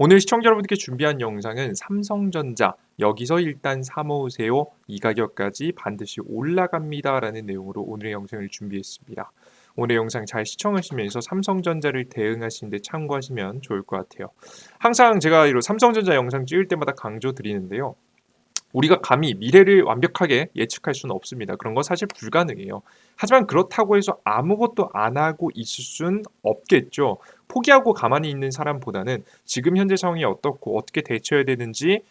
오늘 시청자 여러분께 준비한 영상은 삼성전자 여기서 일단 사모으세요 이 가격까지 반드시 올라갑니다 라는 내용으로 오늘의 영상을 준비했습니다. 오늘 영상 잘 시청하시면서 삼성전자를 대응하시는 데 참고하시면 좋을 것 같아요. 항상 제가 이런 삼성전자 영상 찍을 때마다 강조 드리는데요. 우리가 감히 미래를 완벽하게 예측할 수는 없습니다. 그런 건 사실 불가능해요. 하지만 그렇다고 해서 아무것도 안 하고 있을 수는 없겠죠. 포기하고 가만히 있는 사람보다는 지금 현재 상황이 어떻고 어떻게 대처해야 되는지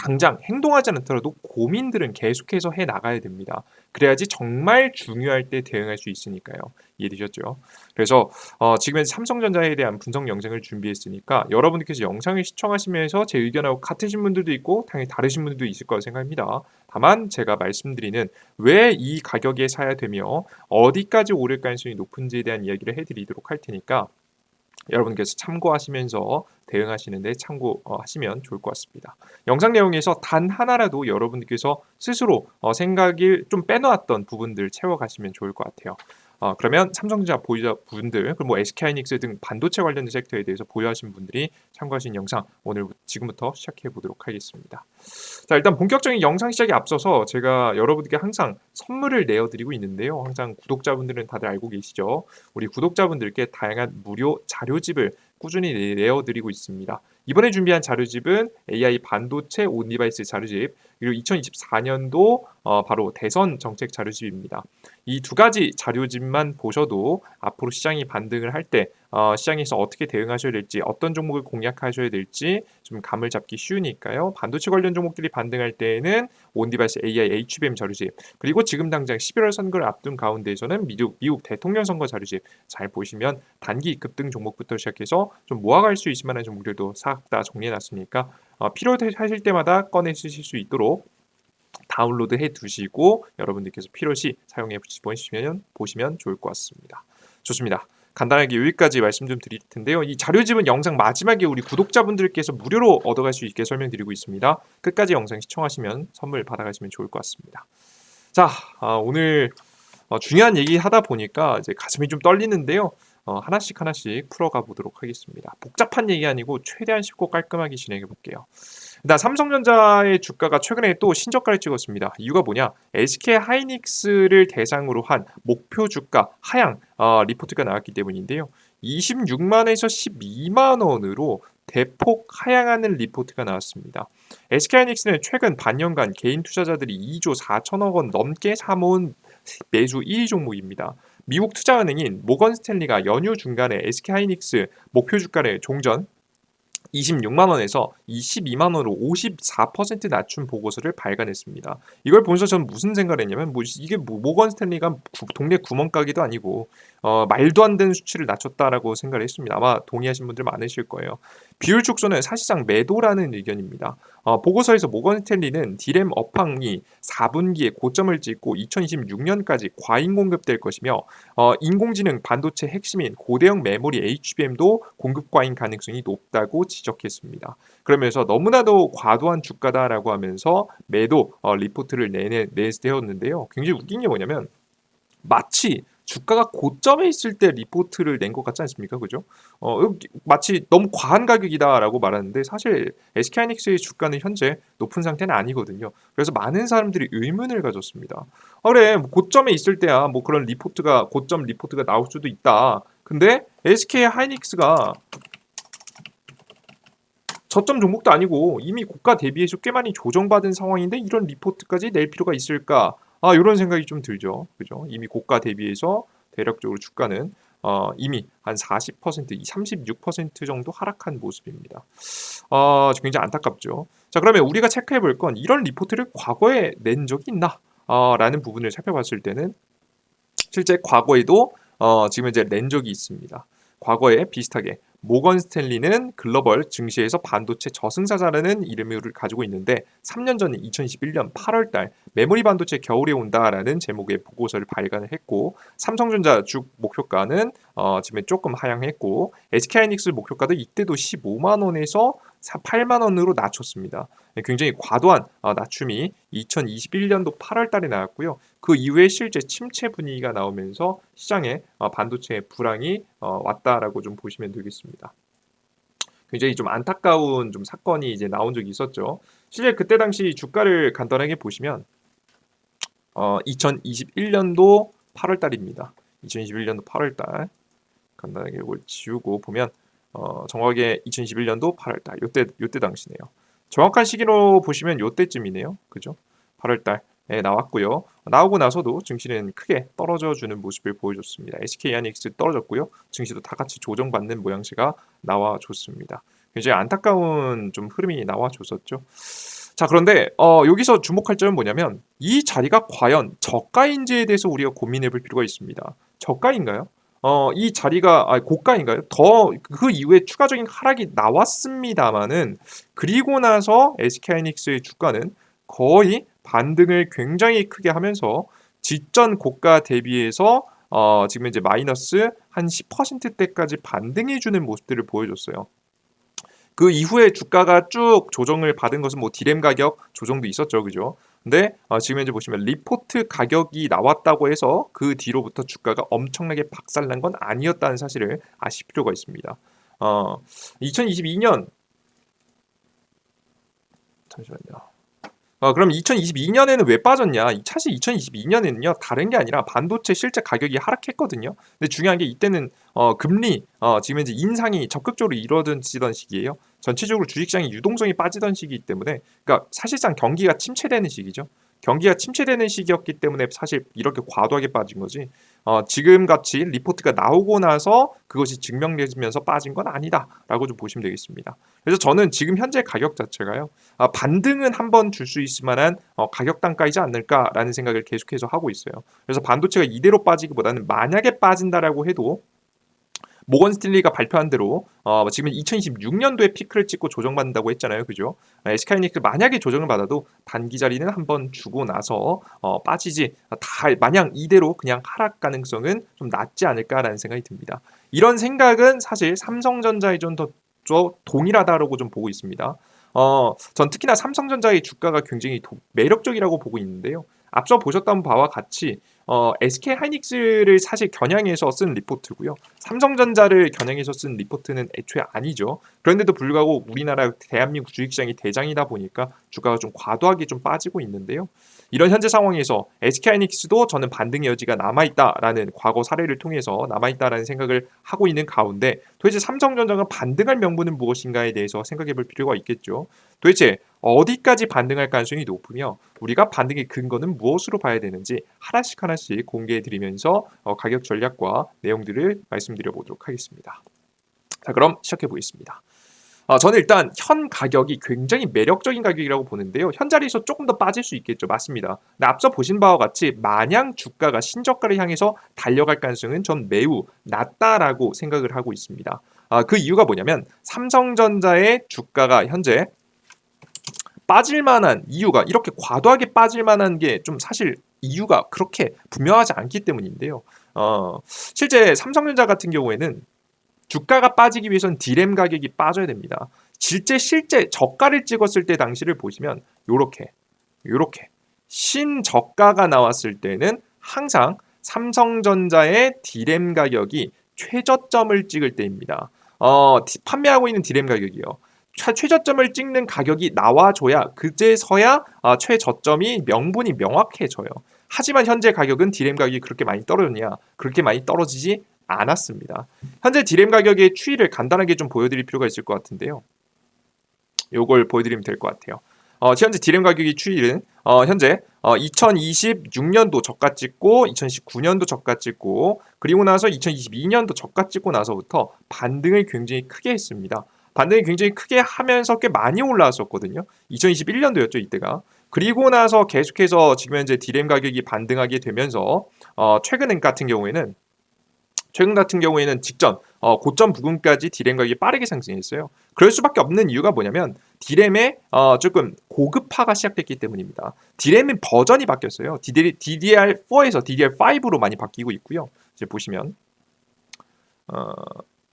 당장 행동하지 않더라도 고민들은 계속해서 해 나가야 됩니다. 그래야지 정말 중요할 때 대응할 수 있으니까요. 이해되셨죠? 그래서 어, 지금 삼성전자에 대한 분석 영상을 준비했으니까 여러분들께서 영상을 시청하시면서 제 의견하고 같으신 분들도 있고 당연히 다르신 분들도 있을 거라 생각합니다. 다만 제가 말씀드리는 왜 이 가격에 사야 되며 어디까지 오를 가능성이 높은지에 대한 이야기를 해드리도록 할 테니까 여러분께서 참고하시면서 대응하시는데 참고하시면 좋을 것 같습니다. 영상 내용에서 단 하나라도 여러분께서 스스로 어, 생각을 좀 빼놓았던 부분들 채워가시면 좋을 것 같아요. 어, 그러면 삼성전자 보유자 분들, 그리고 뭐 SK하이닉스 등 반도체 관련된 섹터에 대해서 보유하신 분들이 참고하신 영상 오늘 지금부터 시작해 보도록 하겠습니다. 자, 일단 본격적인 영상 시작에 앞서서 제가 여러분들께 항상 선물을 내어드리고 있는데요. 항상 구독자분들은 다들 알고 계시죠? 우리 구독자분들께 다양한 무료 자료집을 꾸준히 내어드리고 있습니다. 이번에 준비한 자료집은 AI 반도체 온 디바이스 자료집 그리고 2024년도 어, 바로 대선 정책 자료집입니다. 이 두 가지 자료집만 보셔도 앞으로 시장이 반등을 할때 어, 시장에서 어떻게 대응하셔야 될지 어떤 종목을 공략하셔야 될지 좀 감을 잡기 쉬우니까요. 반도체 관련 종목들이 반등할 때에는 온디바이스 AI HBM 자료집 그리고 지금 당장 11월 선거를 앞둔 가운데에서는 미국, 미국 대통령 선거 자료집 잘 보시면 단기 급등 종목부터 시작해서 좀 모아갈 수 있을 만한 종목들도 싹 다 정리해놨으니까 어, 필요하실 때마다 꺼내 쓰실 수 있도록 다운로드 해 두시고 여러분들께서 필요시 사용해 보시면 보시면 좋을 것 같습니다. 좋습니다. 간단하게 여기까지 말씀 좀 드릴 텐데요. 이 자료집은 영상 마지막에 우리 구독자분들께서 무료로 얻어갈 수 있게 설명드리고 있습니다. 끝까지 영상 시청하시면 선물 받아가시면 좋을 것 같습니다. 자, 아, 오늘 어, 중요한 얘기 하다 보니까 이제 가슴이 좀 떨리는데요. 어, 하나씩 하나씩 풀어가 보도록 하겠습니다. 복잡한 얘기 아니고 최대한 쉽고 깔끔하게 진행해 볼게요. 일단 삼성전자의 주가가 최근에 또 신저가를 찍었습니다. 이유가 뭐냐? SK 하이닉스를 대상으로 한 목표 주가 하향 어, 리포트가 나왔기 때문인데요. 26만에서 12만 원으로 대폭 하향하는 리포트가 나왔습니다. SK하이닉스는 최근 반년간 개인 투자자들이 2조 4천억 원 넘게 사모은 매수 1위 종목입니다. 미국 투자은행인 모건 스탠리가 연휴 중간에 SK하이닉스 목표 주가를 종전 26만 원에서 22만 원으로 54% 낮춘 보고서를 발간했습니다. 이걸 보면서 저는 무슨 생각을 했냐면 뭐 이게 뭐 모건 스탠리가 구, 동네 구멍가게도 아니고 어, 말도 안 되는 수치를 낮췄다라고 생각을 했습니다. 아마 동의하신 분들 많으실 거예요. 비율 축소는 사실상 매도라는 의견입니다. 어, 보고서에서 모건 스탠리는 디램 업황이 4분기에 고점을 찍고 2026년까지 과잉 공급될 것이며 어, 인공지능 반도체 핵심인 고대형 메모리 HBM도 공급 과잉 가능성이 높다고 지적했습니다. 그러면서 너무나도 과도한 주가다라고 하면서 매도 어, 리포트를 내내 내세웠는데요. 굉장히 웃긴 게 뭐냐면 마치 주가가 고점에 있을 때 리포트를 낸 것 같지 않습니까? 그죠? 어, 마치 너무 과한 가격이다라고 말하는데 사실 SK하이닉스의 주가는 현재 높은 상태는 아니거든요. 그래서 많은 사람들이 의문을 가졌습니다. 아, 그래, 뭐 고점에 있을 때야 뭐 그런 리포트가 고점 리포트가 나올 수도 있다. 근데 SK 하이닉스가 저점 종목도 아니고 이미 고가 대비해서 꽤 많이 조정받은 상황인데 이런 리포트까지 낼 필요가 있을까? 아 이런 생각이 좀 들죠. 그죠? 이미 고가 대비해서 대략적으로 주가는 어, 이미 한 40%, 36% 정도 하락한 모습입니다. 어, 굉장히 안타깝죠. 자 그러면 우리가 체크해 볼 건 이런 리포트를 과거에 낸 적이 있나? 어, 라는 부분을 살펴봤을 때는 실제 과거에도 어, 지금 이제 낸 적이 있습니다. 과거에 비슷하게 모건 스탠리는 글로벌 증시에서 반도체 저승사자라는 이름을 가지고 있는데 3년 전인 2021년 8월 달 메모리 반도체 겨울에 온다라는 제목의 보고서를 발간을 했고 삼성전자 주 목표가는 어, 지금 조금 하향했고 SK하이닉스 목표가도 이때도 15만 원에서 8만 원으로 낮췄습니다. 네, 굉장히 과도한 어, 낮춤이 2021년도 8월 달에 나왔고요. 그 이후에 실제 침체 분위기가 나오면서 시장에 어, 반도체 불황이 어, 왔다라고 좀 보시면 되겠습니다. 굉장히 좀 안타까운 좀 사건이 이제 나온 적이 있었죠. 실제 그때 당시 주가를 간단하게 보시면 어, 2021년도 8월 달입니다. 2021년도 8월 달 간단하게 이걸 지우고 보면 어, 정확하게 2021년도 8월 달 요때 요때 당시네요. 정확한 시기로 보시면 요때쯤이네요. 그죠? 8월 달에 나왔고요. 나오고 나서도 증시는 크게 떨어져 주는 모습을 보여줬습니다. SK 하이닉스 떨어졌고요. 증시도 다 같이 조정받는 모양새가 나와 줬습니다. 굉장히 안타까운 좀 흐름이 나와 줬었죠. 자 그런데 어, 여기서 주목할 점은 뭐냐면 이 자리가 과연 저가인지에 대해서 우리가 고민해 볼 필요가 있습니다. 저가인가요? 어, 이 자리가 아, 고가인가요? 더 그 이후에 추가적인 하락이 나왔습니다만은 그리고 나서 SK하이닉스의 주가는 거의 반등을 굉장히 크게 하면서 직전 고가 대비해서 어, 지금 이제 마이너스 한 10%대까지 반등해 주는 모습들을 보여줬어요. 그 이후에 주가가 쭉 조정을 받은 것은 뭐 디램 가격 조정도 있었죠, 그죠? 근데 어, 지금 현재 보시면 리포트 가격이 나왔다고 해서 그 뒤로부터 주가가 엄청나게 박살난 건 아니었다는 사실을 아실 필요가 있습니다. 어, 2022년 잠시만요. 어, 그럼 2022년에는 왜 빠졌냐? 사실 2022년에는요 다른 게 아니라 반도체 실제 가격이 하락했거든요. 근데 중요한 게 이때는 어, 금리 어, 지금 이제 인상이 적극적으로 이루어지던 시기예요. 전체적으로 주식시장이 유동성이 빠지던 시기이기 때문에 그러니까 사실상 경기가 침체되는 시기죠. 경기가 침체되는 시기였기 때문에 사실 이렇게 과도하게 빠진 거지. 어, 지금 같이 리포트가 나오고 나서 그것이 증명되면서 빠진 건 아니다라고 좀 보시면 되겠습니다. 그래서 저는 지금 현재 가격 자체가요 아, 반등은 한번 줄 수 있을 만한 어, 가격 단가이지 않을까라는 생각을 계속해서 하고 있어요. 그래서 반도체가 이대로 빠지기보다는 만약에 빠진다라고 해도 모건 스틸리가 발표한 대로 어, 지금 2026년도에 피크를 찍고 조정받는다고 했잖아요. 그죠? 에스카이닉스 만약에 조정을 받아도 단기 자리는 한번 주고 나서 어, 빠지지 다 마냥 이대로 그냥 하락 가능성은 좀 낮지 않을까라는 생각이 듭니다. 이런 생각은 사실 삼성전자에 좀 더 동일하다라고 좀 보고 있습니다. 어, 전 특히나 삼성전자의 주가가 굉장히 도, 매력적이라고 보고 있는데요. 앞서 보셨던 바와 같이 어, SK 하이닉스를 사실 겨냥해서 쓴 리포트고요. 삼성전자를 겨냥해서 쓴 리포트는 애초에 아니죠. 그런데도 불구하고 우리나라 대한민국 주식시장이 대장이다 보니까 주가가 좀 과도하게 좀 빠지고 있는데요. 이런 현재 상황에서 SK하이닉스도 저는 반등의 여지가 남아있다라는 과거 사례를 통해서 남아있다라는 생각을 하고 있는 가운데 도대체 삼성전자가 반등할 명분은 무엇인가에 대해서 생각해 볼 필요가 있겠죠. 도대체 어디까지 반등할 가능성이 높으며 우리가 반등의 근거는 무엇으로 봐야 되는지 하나씩 하나씩 공개해 드리면서 어, 가격 전략과 내용들을 말씀드려 보도록 하겠습니다. 자, 그럼 시작해 보겠습니다. 어, 저는 일단 현 가격이 굉장히 매력적인 가격이라고 보는데요. 현 자리에서 조금 더 빠질 수 있겠죠. 맞습니다. 앞서 보신 바와 같이 마냥 주가가 신저가를 향해서 달려갈 가능성은 전 매우 낮다라고 생각을 하고 있습니다. 아, 그 이유가 뭐냐면 삼성전자의 주가가 현재 빠질 만한 이유가 이렇게 과도하게 빠질 만한 게 좀 사실 이유가 그렇게 분명하지 않기 때문인데요. 어, 실제 삼성전자 같은 경우에는 주가가 빠지기 위해선 디램 가격이 빠져야 됩니다. 실제 실제 저가를 찍었을 때 당시를 보시면 요렇게 요렇게 신저가가 나왔을 때는 항상 삼성전자의 디램 가격이 최저점을 찍을 때입니다. 어, 판매하고 있는 디램 가격이요. 최저점을 찍는 가격이 나와줘야 그제서야 어, 최저점이 명분이 명확해져요. 하지만 현재 가격은 디램 가격이 그렇게 많이 떨어졌냐? 그렇게 많이 떨어지지 않았습니다. 현재 디램 가격의 추이를 간단하게 좀 보여드릴 필요가 있을 것 같은데요. 요걸 보여드리면 될 것 같아요. 어, 현재 디램 가격의 추이는 어, 현재 어, 2026년도 저가 찍고 2019년도 저가 찍고 그리고 나서 2022년도 저가 찍고 나서부터 반등을 굉장히 크게 했습니다. 반등이 굉장히 크게 하면서 꽤 많이 올라왔었거든요. 2021년도였죠 이때가. 그리고 나서 계속해서 지금 현재 디램 가격이 반등하게 되면서 어, 최근 같은 경우에는 최근 같은 경우에는 직전 어, 고점 부근까지 디램 가격이 빠르게 상승했어요. 그럴 수밖에 없는 이유가 뭐냐면 디램의 어, 조금 고급화가 시작됐기 때문입니다. 디램의 버전이 바뀌었어요. DDR4에서 DDR5로 많이 바뀌고 있고요. 이제 보시면 어,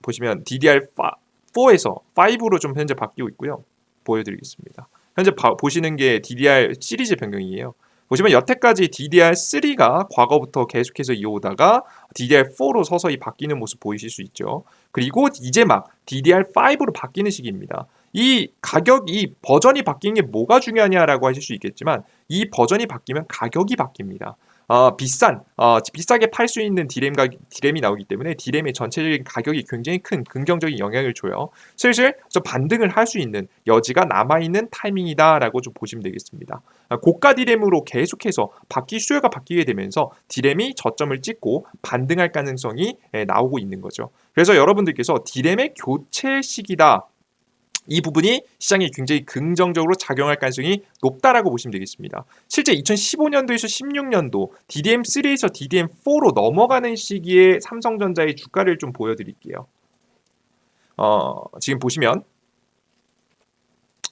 보시면 DDR4에서 5로 좀 현재 바뀌고 있고요. 보여드리겠습니다. 현재 바, 보시는 게 DDR 시리즈 변경이에요. 보시면 여태까지 DDR3가 과거부터 계속해서 이어오다가 DDR4로 서서히 바뀌는 모습 보이실 수 있죠. 그리고 이제 막 DDR5로 바뀌는 시기입니다. 이 가격, 이 버전이 바뀐 게 뭐가 중요하냐라고 하실 수 있겠지만 이 버전이 바뀌면 가격이 바뀝니다. 어, 비싼, 어, 비싸게 팔 수 있는 디램 가 디램이 나오기 때문에 디램의 전체적인 가격이 굉장히 큰 긍정적인 영향을 줘요. 슬슬 좀 반등을 할 수 있는 여지가 남아있는 타이밍이다라고 좀 보시면 되겠습니다. 아, 고가 디램으로 계속해서 바퀴 수요가 바뀌게 되면서 디램이 저점을 찍고 반등할 가능성이 예, 나오고 있는 거죠. 그래서 여러분들께서 디램의 교체 시기다. 이 부분이 시장에 굉장히 긍정적으로 작용할 가능성이 높다라고 보시면 되겠습니다. 실제 2015년도에서 16년도 DDM3에서 DDM4로 넘어가는 시기에 삼성전자의 주가를 좀 보여드릴게요. 어, 지금 보시면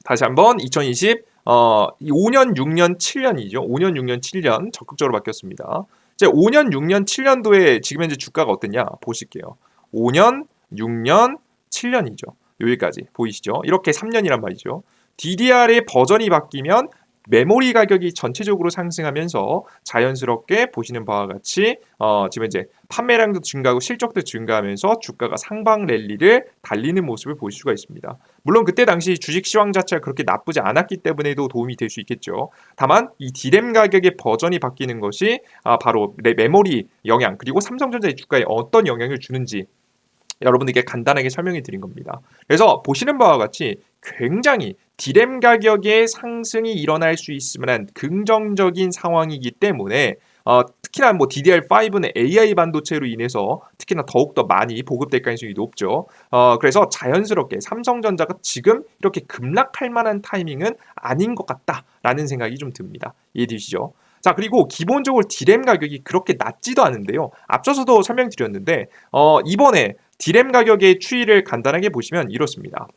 다시 한번 2020 어, 5년, 6년, 7년이죠. 5년, 6년, 7년 적극적으로 바뀌었습니다. 이제 5년, 6년, 7년도에 지금 현재 주가가 어땠냐 보실게요. 5년, 6년, 7년이죠. 여기까지 보이시죠? 이렇게 3년이란 말이죠. DDR의 버전이 바뀌면 메모리 가격이 전체적으로 상승하면서 자연스럽게 보시는 바와 같이 어, 지금 이제 판매량도 증가하고 실적도 증가하면서 주가가 상방 랠리를 달리는 모습을 보실 수가 있습니다. 물론 그때 당시 주식 시황 자체가 그렇게 나쁘지 않았기 때문에도 도움이 될 수 있겠죠. 다만 이 디램 가격의 버전이 바뀌는 것이 아, 바로 메모리 영향 그리고 삼성전자의 주가에 어떤 영향을 주는지 여러분들께 간단하게 설명해 드린 겁니다. 그래서 보시는 바와 같이 굉장히 디램 가격의 상승이 일어날 수 만한 긍정적인 상황이기 때문에 어, 특히나 뭐 DDR5는 AI 반도체로 인해서 특히나 더욱더 많이 보급될 가능성이 높죠. 어, 그래서 자연스럽게 삼성전자가 지금 이렇게 급락할 만한 타이밍은 아닌 것 같다라는 생각이 좀 듭니다. 이해되시죠? 자 그리고 기본적으로 디램 가격이 그렇게 낮지도 않은데요. 앞서서도 설명드렸는데 어, 이번에 디램 가격의 추이를 간단하게 보시면 이렇습니다.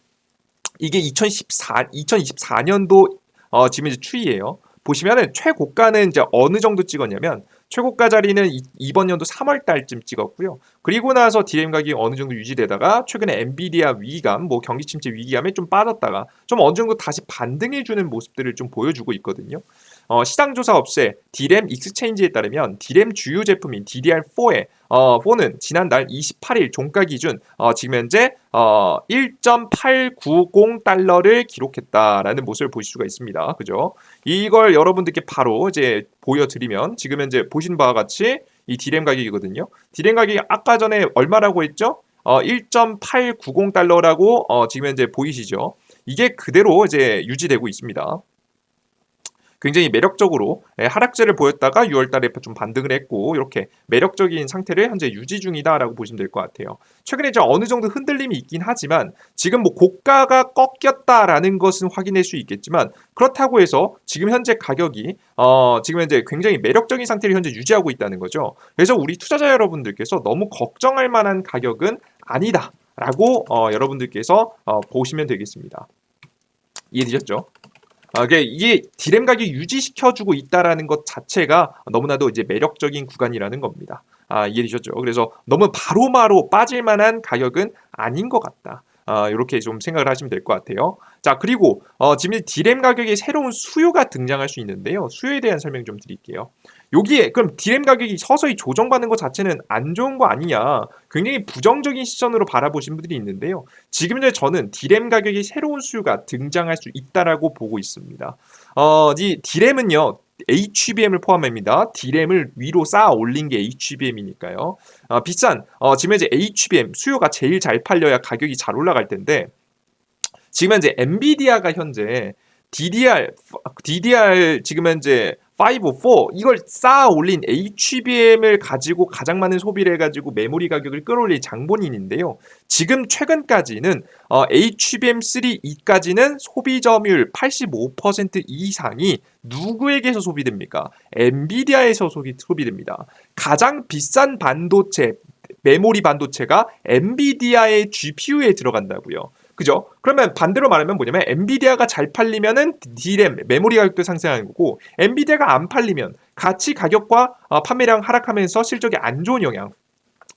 이게 2014 2024년도 어, 지금 이제 추이예요. 보시면은 최고가는 이제 어느 정도 찍었냐면 최고가 자리는 이 번 연도 3월 달쯤 찍었고요. 그리고 나서 디램 가격이 어느 정도 유지되다가 최근에 엔비디아 위기감, 뭐 경기 침체 위기감에 좀 빠졌다가 좀 어느 정도 다시 반등해 주는 모습들을 좀 보여주고 있거든요. 어, 시장조사 업체 디램 익스체인지에 따르면 디램 주요 제품인 DDR4의 어, 4는 지난달 28일 종가 기준 어, 지금 현재 어, 1.890 달러를 기록했다라는 모습을 보실 수가 있습니다. 그죠? 이걸 여러분들께 바로 이제 보여드리면 지금 현재 보신 바와 같이 이 디램 가격이거든요. 디램 가격이 아까 전에 얼마라고 했죠? 어, 1.890 달러라고 어, 지금 현재 보이시죠? 이게 그대로 이제 유지되고 있습니다. 굉장히 매력적으로 예, 하락세를 보였다가 6월달에 좀 반등을 했고 이렇게 매력적인 상태를 현재 유지 중이다라고 보시면 될 것 같아요. 최근에 좀 어느 정도 흔들림이 있긴 하지만 지금 뭐 고가가 꺾였다라는 것은 확인할 수 있겠지만 그렇다고 해서 지금 현재 가격이 어 지금 현재 굉장히 매력적인 상태를 현재 유지하고 있다는 거죠. 그래서 우리 투자자 여러분들께서 너무 걱정할 만한 가격은 아니다라고 어 여러분들께서 어 보시면 되겠습니다. 이해되셨죠? 아, 이게 디램 가격 유지시켜주고 있다라는 것 자체가 너무나도 이제 매력적인 구간이라는 겁니다. 아, 이해되셨죠? 그래서 너무 바로바로 빠질 만한 가격은 아닌 것 같다. 아, 이렇게 좀 생각을 하시면 될 것 같아요. 자, 그리고 어, 지금 디램 가격에 새로운 수요가 등장할 수 있는데요. 수요에 대한 설명 좀 드릴게요. 여기에 그럼 디램 가격이 서서히 조정받는 것 자체는 안 좋은 거 아니냐 굉장히 부정적인 시선으로 바라보신 분들이 있는데요. 지금 이제 저는 디램 가격이 새로운 수요가 등장할 수 있다라고 보고 있습니다. 어, 이 디램은요. HBM을 포함합니다. D램을 위로 쌓아 올린 게 HBM이니까요. 어, 비싼 어, 지금 이제 HBM 수요가 제일 잘 팔려야 가격이 잘 올라갈 텐데 지금 현재 엔비디아가 현재 DDR DDR 지금 현재 5, 4 이걸 쌓아 올린 HBM을 가지고 가장 많은 소비를 해가지고 메모리 가격을 끌어올린 장본인인데요. 지금 최근까지는 어, HBM3E까지는 소비 점유율 85% 이상이 누구에게서 소비됩니까? 엔비디아에서 소비, 소비됩니다. 가장 비싼 반도체 메모리 반도체가 엔비디아의 GPU에 들어간다고요. 그죠? 그러면 반대로 말하면 뭐냐면 엔비디아가 잘 팔리면은 D램 메모리 가격도 상승하는 거고 엔비디아가 안 팔리면 같이 가격과 어, 판매량 하락하면서 실적에 안 좋은 영향.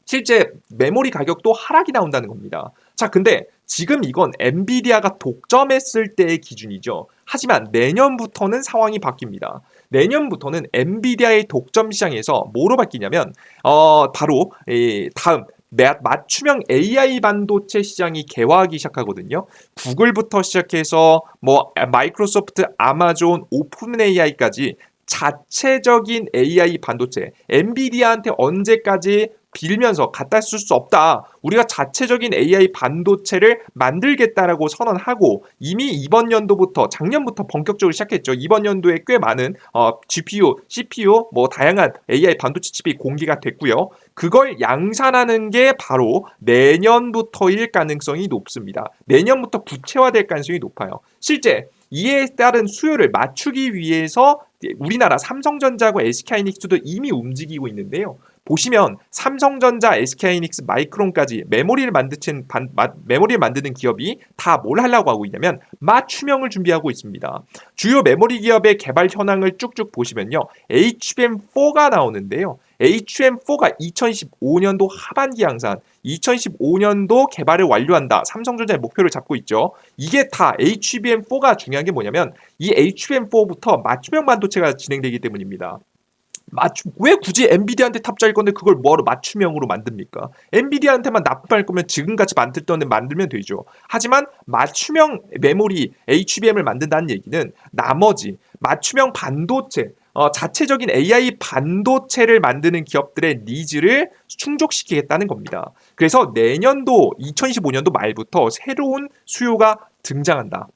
실제 메모리 가격도 하락이 나온다는 겁니다. 자, 근데 지금 이건 엔비디아가 독점했을 때의 기준이죠. 하지만 내년부터는 상황이 바뀝니다. 내년부터는 엔비디아의 독점 시장에서 뭐로 바뀌냐면 어 바로 이 다음 맞춤형 AI 반도체 시장이 개화하기 시작하거든요. 구글부터 시작해서 뭐 마이크로소프트, 아마존, 오픈 AI까지 자체적인 AI 반도체, 엔비디아한테 언제까지 빌면서 갖다 쓸 수 없다. 우리가 자체적인 AI 반도체를 만들겠다라고 선언하고 이미 이번 연도부터 작년부터 본격적으로 시작했죠. 이번 연도에 꽤 많은 어, GPU, CPU, 뭐 다양한 AI 반도체 칩이 공개가 됐고요. 그걸 양산하는 게 바로 내년부터일 가능성이 높습니다. 내년부터 구체화될 가능성이 높아요. 실제 이에 따른 수요를 맞추기 위해서 우리나라 삼성전자하고 SK하이닉스도 이미 움직이고 있는데요. 보시면 삼성전자, SK하이닉스, 마이크론까지 메모리를 만드는 메모리를 만드는 기업이 다 뭘 하려고 하고 있냐면 맞춤형을 준비하고 있습니다. 주요 메모리 기업의 개발 현황을 쭉쭉 보시면요. HBM4가 나오는데요. HM4가 2025년도 하반기 양산, 2025년도 개발을 완료한다. 삼성전자의 목표를 잡고 있죠. 이게 다 HBM4가 중요한 게 뭐냐면 이 HBM4부터 맞춤형 반도체가 진행되기 때문입니다. 맞춤 왜 굳이 엔비디아한테 탑자일 건데 그걸 뭐하러 맞춤형으로 만듭니까? 엔비디아한테만 납품할 거면 지금같이 만들 던 데 만들면 되죠. 하지만 맞춤형 메모리 HBM을 만든다는 얘기는 나머지 맞춤형 반도체 어, 자체적인 AI 반도체를 만드는 기업들의 니즈를 충족시키겠다는 겁니다. 그래서 내년도 2025년도 말부터 새로운 수요가 등장한다.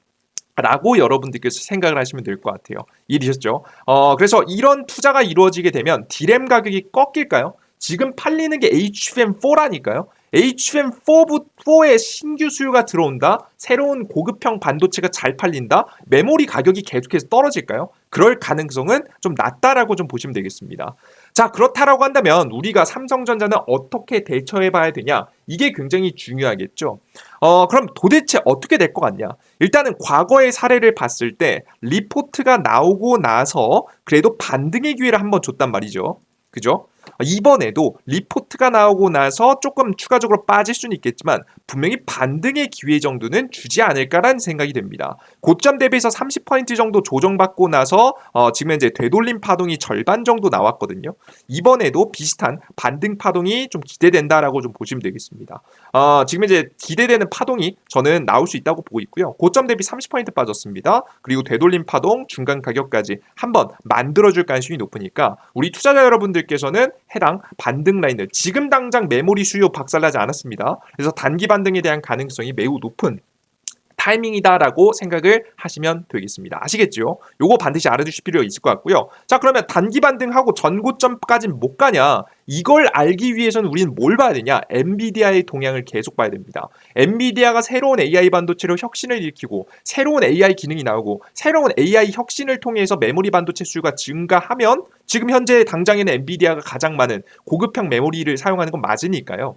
라고 여러분들께서 생각을 하시면 될 것 같아요. 이해되셨죠? 어, 그래서 이런 투자가 이루어지게 되면 디램 가격이 꺾일까요? 지금 팔리는 게 HBM4라니까요. HBM4의 신규 수요가 들어온다. 새로운 고급형 반도체가 잘 팔린다. 메모리 가격이 계속해서 떨어질까요? 그럴 가능성은 좀 낮다라고 좀 보시면 되겠습니다. 자, 그렇다라고 한다면 우리가 삼성전자는 어떻게 대처해 봐야 되냐? 이게 굉장히 중요하겠죠. 어, 그럼 도대체 어떻게 될 것 같냐? 일단은 과거의 사례를 봤을 때 리포트가 나오고 나서 그래도 반등의 기회를 한번 줬단 말이죠. 그죠? 이번에도 리포트가 나오고 나서 조금 추가적으로 빠질 수는 있겠지만 분명히 반등의 기회 정도는 주지 않을까라는 생각이 됩니다. 고점 대비해서 30% 정도 조정받고 나서 어, 지금 현재 되돌림 파동이 절반 정도 나왔거든요. 이번에도 비슷한 반등 파동이 좀 기대된다라고 좀 보시면 되겠습니다. 어, 지금 이제 기대되는 파동이 저는 나올 수 있다고 보고 있고요. 고점 대비 30% 빠졌습니다. 그리고 되돌림 파동 중간 가격까지 한번 만들어줄 가능성이 높으니까 우리 투자자 여러분들께서는 해당 반등 라인을 지금 당장 메모리 수요 박살나지 않았습니다. 그래서 단기 반등에 대한 가능성이 매우 높은 타이밍이다라고 생각을 하시면 되겠습니다. 아시겠죠? 요거 반드시 알아두실 필요가 있을 것 같고요. 자, 그러면 단기 반등하고 전고점까지는 못 가냐? 이걸 알기 위해서는 우리는 뭘 봐야 되냐? 엔비디아의 동향을 계속 봐야 됩니다. 엔비디아가 새로운 AI 반도체로 혁신을 일으키고 새로운 AI 기능이 나오고 새로운 AI 혁신을 통해서 메모리 반도체 수요가 증가하면 지금 현재 당장에는 엔비디아가 가장 많은 고급형 메모리를 사용하는 건 맞으니까요.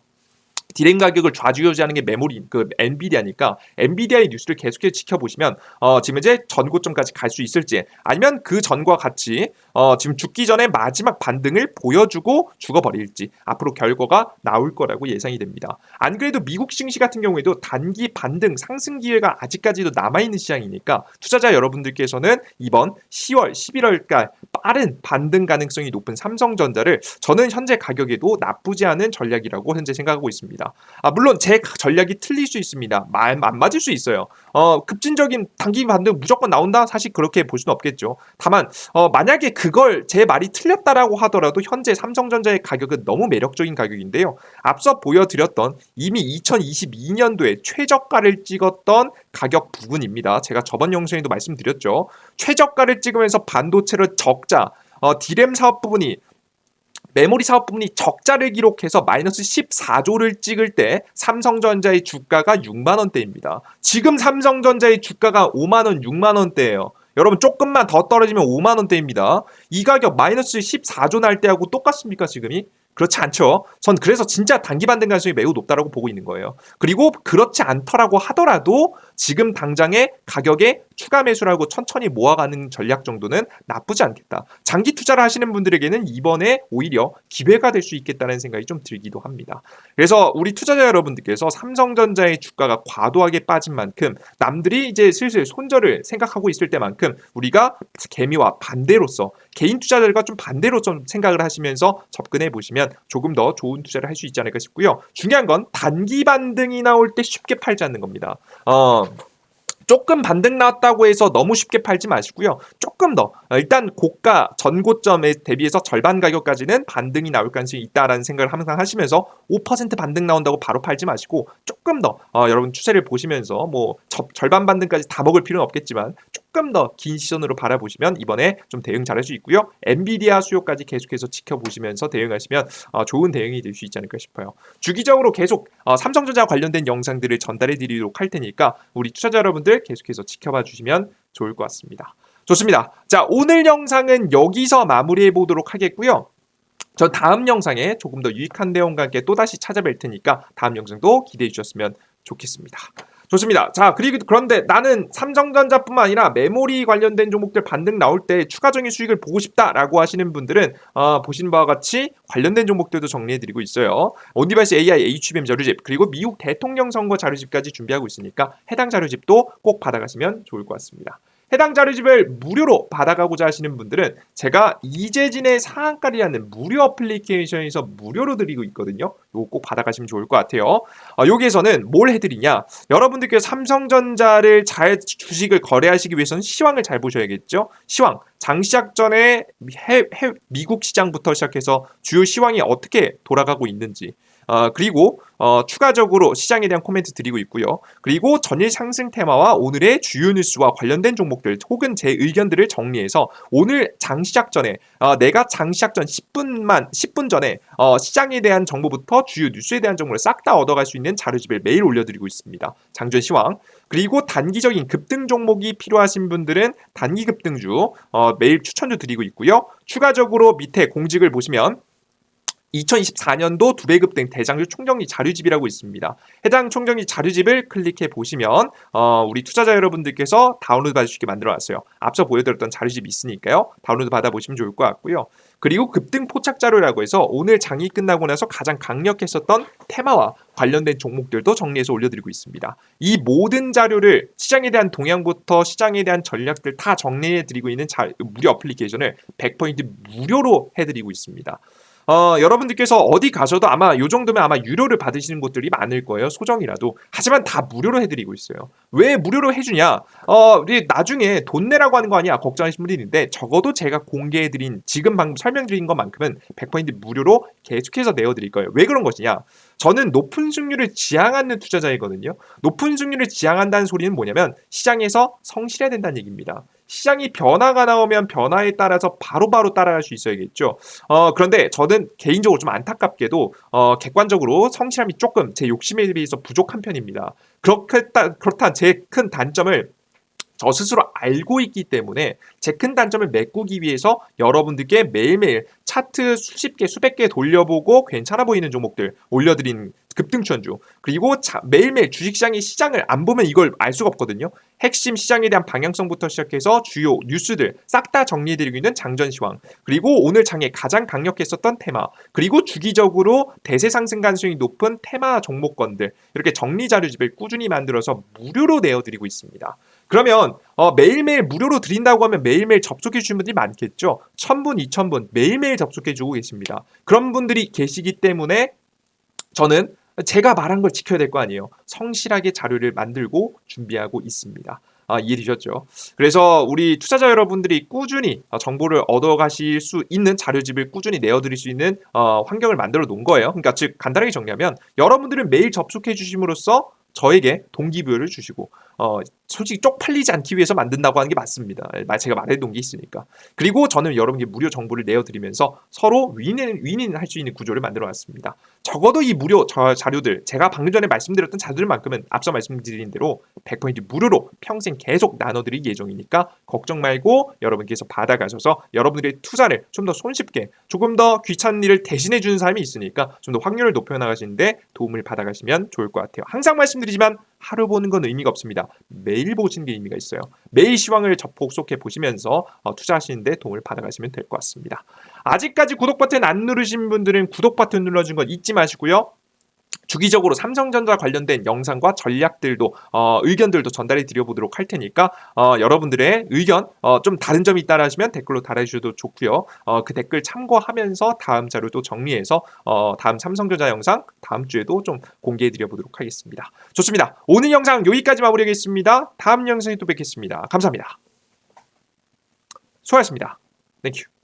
디램 가격을 좌지우지하는 게 메모리 그 엔비디아니까 엔비디아의 뉴스를 계속해서 지켜보시면 어, 지금 이제 전고점까지 갈 수 있을지 아니면 그 전과 같이 어, 지금 죽기 전에 마지막 반등을 보여주고 죽어버릴지 앞으로 결과가 나올 거라고 예상이 됩니다. 안 그래도 미국 증시 같은 경우에도 단기 반등 상승 기회가 아직까지도 남아있는 시장이니까 투자자 여러분들께서는 이번 10월, 11월까지 빠른 반등 가능성이 높은 삼성전자를 저는 현재 가격에도 나쁘지 않은 전략이라고 현재 생각하고 있습니다. 아, 물론 제 전략이 틀릴 수 있습니다. 말, 안 맞을 수 있어요. 어, 급진적인 단기 반등 무조건 나온다? 사실 그렇게 볼 수는 없겠죠. 다만, 어, 만약에 그걸 제 말이 틀렸다라고 하더라도 현재 삼성전자의 가격은 너무 매력적인 가격인데요. 앞서 보여드렸던 이미 2022년도에 최저가를 찍었던 가격 부분입니다. 제가 저번 영상에도 말씀드렸죠. 최저가를 찍으면서 반도체를 적자, 어, 디램 사업 부분이 메모리 사업 부분이 적자를 기록해서 마이너스 14조를 찍을 때 삼성전자의 주가가 6만 원대입니다. 지금 삼성전자의 주가가 5만 원, 6만 원대예요. 여러분 조금만 더 떨어지면 5만 원대입니다. 이 가격 마이너스 14조 날 때하고 똑같습니까 지금이? 그렇지 않죠. 전 그래서 진짜 단기 반등 가능성이 매우 높다라고 보고 있는 거예요. 그리고 그렇지 않더라고 하더라도 지금 당장의 가격에 추가 매수라고 천천히 모아가는 전략 정도는 나쁘지 않겠다. 장기 투자를 하시는 분들에게는 이번에 오히려 기회가 될 수 있겠다는 생각이 좀 들기도 합니다. 그래서 우리 투자자 여러분들께서 삼성전자의 주가가 과도하게 빠진 만큼 남들이 이제 슬슬 손절을 생각하고 있을 때만큼 우리가 개미와 반대로서 개인 투자자들과 좀 반대로 좀 생각을 하시면서 접근해 보시면 조금 더 좋은 투자를 할 수 있지 않을까 싶고요. 중요한 건 단기 반등이 나올 때 쉽게 팔지 않는 겁니다. 어, 조금 반등 나왔다고 해서 너무 쉽게 팔지 마시고요. 조금 더 어, 일단 고가 전고점에 대비해서 절반 가격까지는 반등이 나올 가능성이 있다라는 생각을 항상 하시면서 5% 반등 나온다고 바로 팔지 마시고 조금 더 어, 여러분 추세를 보시면서 뭐 저, 절반 반등까지 다 먹을 필요는 없겠지만 조금 더 긴 시선으로 바라보시면 이번에 좀 대응 잘할 수 있고요. 엔비디아 수요까지 계속해서 지켜보시면서 대응하시면 어, 좋은 대응이 될 수 있지 않을까 싶어요. 주기적으로 계속 어, 삼성전자 관련된 영상들을 전달해 드리도록 할 테니까 우리 투자자 여러분들 계속해서 지켜봐 주시면 좋을 것 같습니다. 좋습니다. 자, 오늘 영상은 여기서 마무리해 보도록 하겠고요. 저 다음 영상에 조금 더 유익한 내용과 함께 또다시 찾아뵐 테니까 다음 영상도 기대해 주셨으면 좋겠습니다. 좋습니다. 자, 그리고 그런데 나는 삼성전자뿐만 아니라 메모리 관련된 종목들 반등 나올 때 추가적인 수익을 보고 싶다라고 하시는 분들은 어, 보신 바와 같이 관련된 종목들도 정리해드리고 있어요. 온디바이스 AI HBM 자료집 그리고 미국 대통령 선거 자료집까지 준비하고 있으니까 해당 자료집도 꼭 받아가시면 좋을 것 같습니다. 해당 자료집을 무료로 받아가고자 하시는 분들은 제가 이재진의 상한가리라는 무료 어플리케이션에서 무료로 드리고 있거든요. 이거 꼭 받아가시면 좋을 것 같아요. 어, 여기에서는 뭘 해드리냐? 여러분들께서 삼성전자를 잘 주식을 거래하시기 위해서는 시황을 잘 보셔야겠죠. 시황 장 시작 전에 해, 해, 미국 시장부터 시작해서 주요 시황이 어떻게 돌아가고 있는지 어, 그리고 어, 추가적으로 시장에 대한 코멘트 드리고 있고요. 그리고 전일 상승 테마와 오늘의 주요 뉴스와 관련된 종목들 혹은 제 의견들을 정리해서 오늘 장 시작 전에 어, 내가 장 시작 전 10분만 10분 전에 어, 시장에 대한 정보부터 주요 뉴스에 대한 정보를 싹 다 얻어갈 수 있는 자료집을 매일 올려드리고 있습니다. 장전 시황 그리고 단기적인 급등 종목이 필요하신 분들은 단기 급등주 어, 매일 추천주 드리고 있고요. 추가적으로 밑에 공직을 보시면 2024년도 두 배급 등 대장주 총정리 자료집이라고 있습니다. 해당 총정리 자료집을 클릭해 보시면 어, 우리 투자자 여러분들께서 다운로드 받으시게 만들어 놨어요. 앞서 보여드렸던 자료집이 있으니까요. 다운로드 받아보시면 좋을 것 같고요. 그리고 급등 포착 자료라고 해서 오늘 장이 끝나고 나서 가장 강력했었던 테마와 관련된 종목들도 정리해서 올려드리고 있습니다. 이 모든 자료를 시장에 대한 동향부터 시장에 대한 전략들 다 정리해드리고 있는 자, 무료 어플리케이션을 100포인트 무료로 해드리고 있습니다. 어, 여러분들께서 어디 가셔도 아마 요 정도면 아마 유료를 받으시는 곳들이 많을 거예요. 소정이라도. 하지만 다 무료로 해드리고 있어요. 왜 무료로 해주냐? 어, 나중에 돈 내라고 하는 거 아니야? 걱정하시는 분들이 있는데 적어도 제가 공개해드린 지금 방금 설명드린 것만큼은 100포인트 무료로 계속해서 내어드릴 거예요. 왜 그런 것이냐? 저는 높은 승률을 지향하는 투자자이거든요. 높은 승률을 지향한다는 소리는 뭐냐면 시장에서 성실해야 된다는 얘기입니다. 시장이 변화가 나오면 변화에 따라서 바로바로 바로 따라갈 수 있어야겠죠. 어, 그런데 저는 개인적으로 좀 안타깝게도 어, 객관적으로 성실함이 조금 제 욕심에 비해서 부족한 편입니다. 그렇겠다, 그렇다 제 큰 단점을 저 스스로 알고 있기 때문에 제 큰 단점을 메꾸기 위해서 여러분들께 매일매일 차트 수십 개, 수백 개 돌려보고 괜찮아 보이는 종목들 올려드린 급등천주 그리고 자, 매일매일 주식시장의 시장을 안 보면 이걸 알 수가 없거든요. 핵심 시장에 대한 방향성부터 시작해서 주요 뉴스들 싹 다 정리해드리고 있는 장전시황 그리고 오늘 장에 가장 강력했었던 테마 그리고 주기적으로 대세 상승 가능성이 높은 테마 종목권들 이렇게 정리 자료집을 꾸준히 만들어서 무료로 내어드리고 있습니다. 그러면 어, 매일매일 무료로 드린다고 하면 매일매일 접속해 주신 분들이 많겠죠. 1000분, 2000분 매일매일 접속해 주고 계십니다. 그런 분들이 계시기 때문에 저는 제가 말한 걸 지켜야 될 거 아니에요. 성실하게 자료를 만들고 준비하고 있습니다. 아, 이해되셨죠? 그래서 우리 투자자 여러분들이 꾸준히 어, 정보를 얻어가실 수 있는 자료집을 꾸준히 내어드릴 수 있는 어, 환경을 만들어 놓은 거예요. 그러니까 즉 간단하게 정리하면 여러분들은 매일 접속해 주심으로써 저에게 동기부여를 주시고 어, 솔직히 쪽팔리지 않기 위해서 만든다고 하는 게 맞습니다. 제가 말해둔 게 있으니까. 그리고 저는 여러분께 무료 정보를 내어드리면서 서로 윈윈, 윈윈 할수 있는 구조를 만들어 놨습니다. 적어도 이 무료 저 자료들 제가 방금 전에 말씀드렸던 자료들만큼은 앞서 말씀드린 대로 100% 무료로 평생 계속 나눠드릴 예정이니까 걱정 말고 여러분께서 받아가셔서 여러분들의 투자를 좀 더 손쉽게 조금 더 귀찮은 일을 대신해 주는 사람이 있으니까 좀 더 확률을 높여 나가시는데 도움을 받아가시면 좋을 것 같아요. 항상 말씀드리지만 하루 보는 건 의미가 없습니다. 매일 보시는 게 의미가 있어요. 매일 시황을 접속해 보시면서 어, 투자하시는데 도움을 받아가시면 될 것 같습니다. 아직까지 구독 버튼 안 누르신 분들은 구독 버튼 눌러준 거 잊지 마시고요. 주기적으로 삼성전자 관련된 영상과 전략들도 어, 의견들도 전달해 드려보도록 할 테니까 어, 여러분들의 의견 어, 좀 다른 점이 있다 하시면 댓글로 달아주셔도 좋고요. 어, 그 댓글 참고하면서 다음 자료도 정리해서 어, 다음 삼성전자 영상 다음 주에도 좀 공개해 드려보도록 하겠습니다. 좋습니다. 오늘 영상 여기까지 마무리하겠습니다. 다음 영상에 또 뵙겠습니다. 감사합니다. 수고하셨습니다. 땡큐.